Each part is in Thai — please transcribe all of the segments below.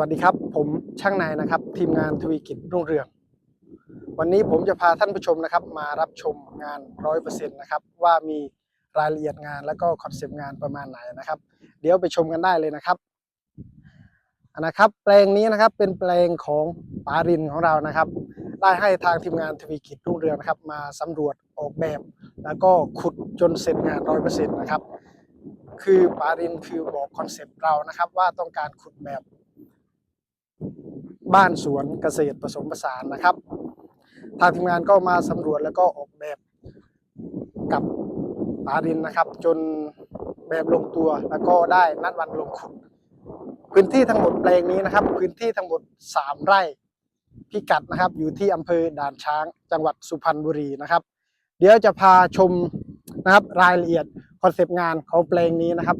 วัสดีครับ ผมช่างนายนะครับ ทีมงานทวีกิจรุ่งเรือง วันนี้ผมจะพาท่านผู้ชมนะครับ มารับชมงานร้อยเปอร์เซ็นต์นะครับ ว่ามีรายละเอียดงานแล้วก็คอนเซปต์งานประมาณไหนนะครับ เดี๋ยวไปชมกันได้เลยนะครับนนะครับ แปลงนี้นะครับเป็นแปลงของปารินของเรานะครับ ได้ให้ทางทีมงานทวีกิจรุ่งเรืองนะครับ มาสำรวจออกแบบ แล้วก็ขุดจนเสร็จงานร้อยเปอร์เซ็นต์นะครับ คือปารินคือบอกคอนเซปต์เรานะครับ ว่าต้องการขุดแบบ บ้านสวนเกษตรผสมผสานนะครับ ทางทีมงานก็มาสำรวจแล้วก็ออกแบบกับปารินนะครับ จนแบบลงตัวแล้วก็ได้นัดวันลงขุดพื้นที่ทั้งหมดแปลงนี้นะครับ พื้นที่ทั้งหมด 3 ไร่พิกัดนะครับ อยู่ที่อำเภอด่านช้าง จังหวัดสุพรรณบุรีนะครับ เดี๋ยวจะพาชมนะครับรายละเอียดคอนเซปต์งานของแปลงนี้นะครับ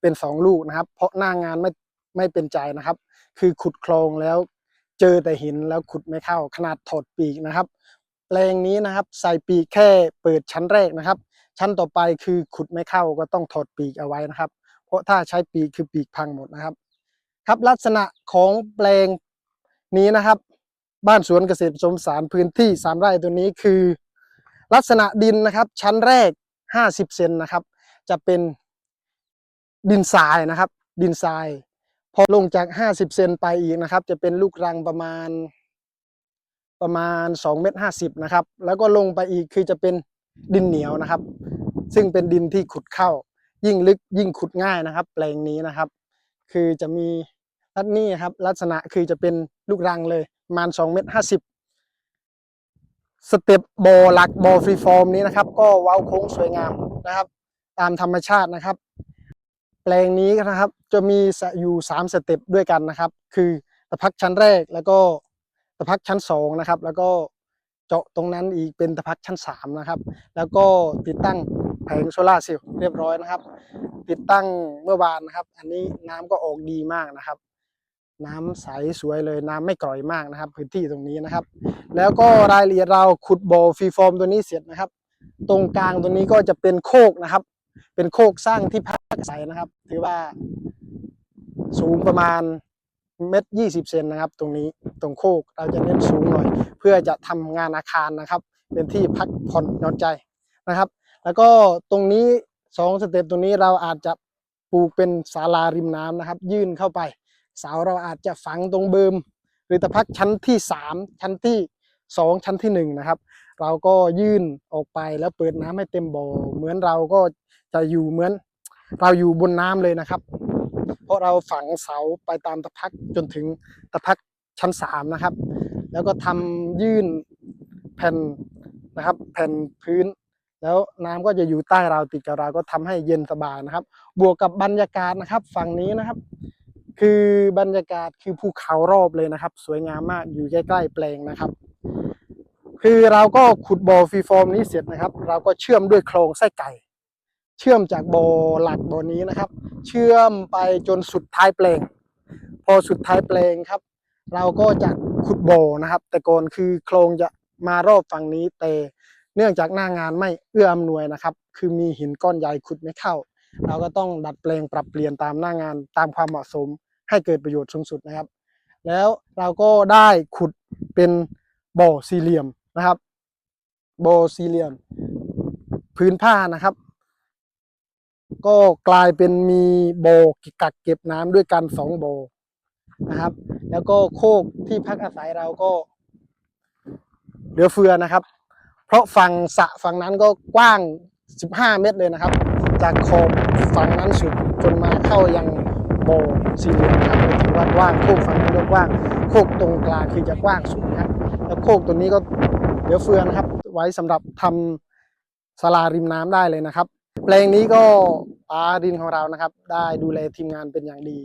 เป็น 2 ลูกนะครับ เพราะหน้างานไม่ ไม่เป็นใจนะครับ คือขุดคลองแล้วเจอแต่หินแล้วขุดไม่เข้าขนาดถอดปีกนะครับ แปลงนี้นะครับใส่ปีกแค่เปิดชั้นแรกนะครับ ชั้นต่อไปคือขุดไม่เข้าก็ต้องถอดปีกเอาไว้นะครับ เพราะถ้าใช้ปีกคือปีกพังหมดนะครับ ครับลักษณะของแปลงนี้นะครับ บ้านสวนเกษตรผสมสารพื้นที่สามไร่ตัวนี้คือ ลักษณะดินนะครับ ชั้นแรก 50เซนนะครับ จะเป็นดินทรายนะครับ ดินทราย พอลงจาก 50 เซนไปอีกนะครับ จะเป็นลูกรังประมาณประมาณ2เมตร50นะครับ แล้วก็ลงไปอีกคือจะเป็นดินเหนียวนะครับ ซึ่งเป็นดินที่ขุดเข้า ยิ่งลึกยิ่งขุดง่ายนะครับ แปลงนี้นะครับ คือจะมีลักนี่ครับ ลักษณะคือจะเป็นลูกรังเลยประมาณ2เมตร50สเต็ปโบอหลักโบอฟรีฟอร์มนี้นะครับ ก็เว้าโค้งสวยงามนะครับ ตามธรรมชาตินะครับ แปลงนี้นะครับ จะมีอยู่3สเต็ปด้วยกันนะครับ คือตะพักชั้นแรกแล้วก็ตะพักชั้น2นะครับ แล้วก็เจาะตรงนั้นอีกเป็นตะพักชั้น3นะครับ แล้วก็ติดตั้งแผงโซลาร์เซลล์เรียบร้อยนะครับ ติดตั้งเมื่อวานนะครับ อันนี้น้ำก็ออกดีมากนะครับ น้ำใสสวยเลยน้ำไม่กร่อยมากนะครับ พื้นที่ตรงนี้นะครับ แล้วก็รายละเอียดเราขุดบ่อฟรีฟอร์มตัวนี้เสร็จนะครับ ตรงกลางตัวนี้ก็จะเป็นโคกนะครับ เป็นโคกสร้างที่พัก อาศัยนะครับ ถือว่า สูงประมาณเมตรยี่สิบเซนนะครับ ตรงนี้ตรงโคกเราจะเน้นสูงหน่อย เพื่อจะทำงานอาคารนะครับ เป็นที่พักผ่อนหย่อนใจนะครับ แล้วก็ตรงนี้สองสเต็ปตรงนี้เราอาจจะปลูกเป็นศาลาริมน้ำนะครับ ยื่นเข้าไป เสาเราอาจจะฝังตรงเบิมหรือตะพักชั้นที่สามชั้นที่สองชั้นที่หนึ่งนะครับ เราก็ยื่นออกไปแล้วเปิดน้ำให้เต็มบ่อเหมือนเราก็จะอยู่เหมือน เราอยู่บนน้ำเลยนะครับ เพราะเราฝังเสาไปตามตะพักจนถึงตะพักชั้นสามนะครับ แล้วก็ทำยื่นแผ่นนะครับแผ่นพื้น แล้วน้ำก็จะอยู่ใต้เราติดกับเราก็ทำให้เย็นสบายนะครับ บวกกับบรรยากาศนะครับ ฝั่งนี้นะครับ คือบรรยากาศคือภูเขารอบเลยนะครับ สวยงามมากอยู่ใกล้ๆแปลงนะครับ คือเราก็ขุดบ่อฟรีฟอร์มนี้เสร็จนะครับ เราก็เชื่อมด้วยโครงไส้ไก่ เชื่อมจากบ่อหลักบ่อนี้นะครับ เชื่อมไปจนสุดท้ายแปลง พอสุดท้ายแปลงครับ เราก็จะขุดบ่อนะครับ แต่ก่อนคือโครงจะมารอบฝั่งนี้แต่เนื่องจากหน้างานไม่เอื้ออำนวยนะครับ คือมีหินก้อนใหญ่ขุดไม่เข้า เราก็ต้องดัดแปลงปรับเปลี่ยนตามหน้างานตามความเหมาะสม ให้เกิดประโยชน์สูงสุดนะครับ แล้วเราก็ได้ขุดเป็นบ่อสี่เหลี่ยมนะครับ บ่อสี่เหลี่ยม พื้นผ้านะครับ ก็กลายเป็นมีโบกักเก็บน้ำด้วยกันสองโบนะครับ แล้วก็โคกที่พักอาศัยเราก็เหลือเฟือนะครับ เพราะฝั่งสะฝั่งนั้นก็กว้าง 15 เมตรเลยนะครับ จากขอบฝั่งนั้นสุดจนมาเข้ายังโบสี่เหลี่ยมนะครับถือว่ากว้างโคกฝั่งนั้นก็กว้างโคกตรงกลางคือจะกว้างสุดนะครับแล้วโคกตัวนี้ก็เหลือเฟือนะครับ ไว้สำหรับทำศาลาริมน้ำได้เลยนะครับ แปลงนี้ก็ปาดินของเรานะครับ ได้ดูแลทีมงานเป็นอย่างดี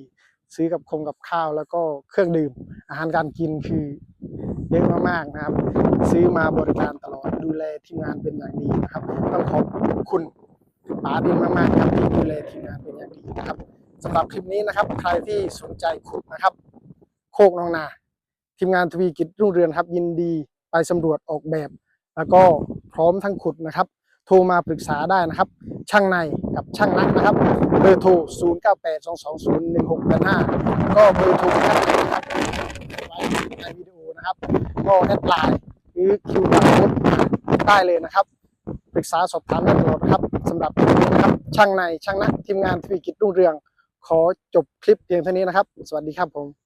ซื้อกับคงกับข้าวแล้วก็เครื่องดื่ม อาหารการกินคือเยอะมากๆนะครับ ซื้อมาบริการตลอดดูแลทีมงานเป็นอย่างดีนะครับ ต้องขอบคุณปาดินมากๆครับที่ดูแลทีมงานเป็นอย่างดีนะครับสำหรับคลิปนี้นะครับ ใครที่สนใจขุดนะครับ โคกนองนาทีมงานทวีกิจรุ่งเรืองครับ ยินดีไปสำรวจออกแบบ แล้วก็พร้อมทั้งขุดนะครับ โทรมาปรึกษาได้นะครับ ช่างในกับช่างนักนะครับ เบอร์โทร 0 9 8 2 2 0 1 6 8 5 ก็เบอร์โทรท่านนะครับไว้ในวิดีโอนะครับ ก็แอดไลน์หรือคิวบาร์โค้ดได้เลยนะครับ ปรึกษาสอบถามได้ตลอดครับสำหรับนนี้นะครับ ช่างในช่างนักทีมงานทวีกิจรุ่งเรือง ขอจบคลิปเพียงเท่านี้นะครับ สวัสดีครับผม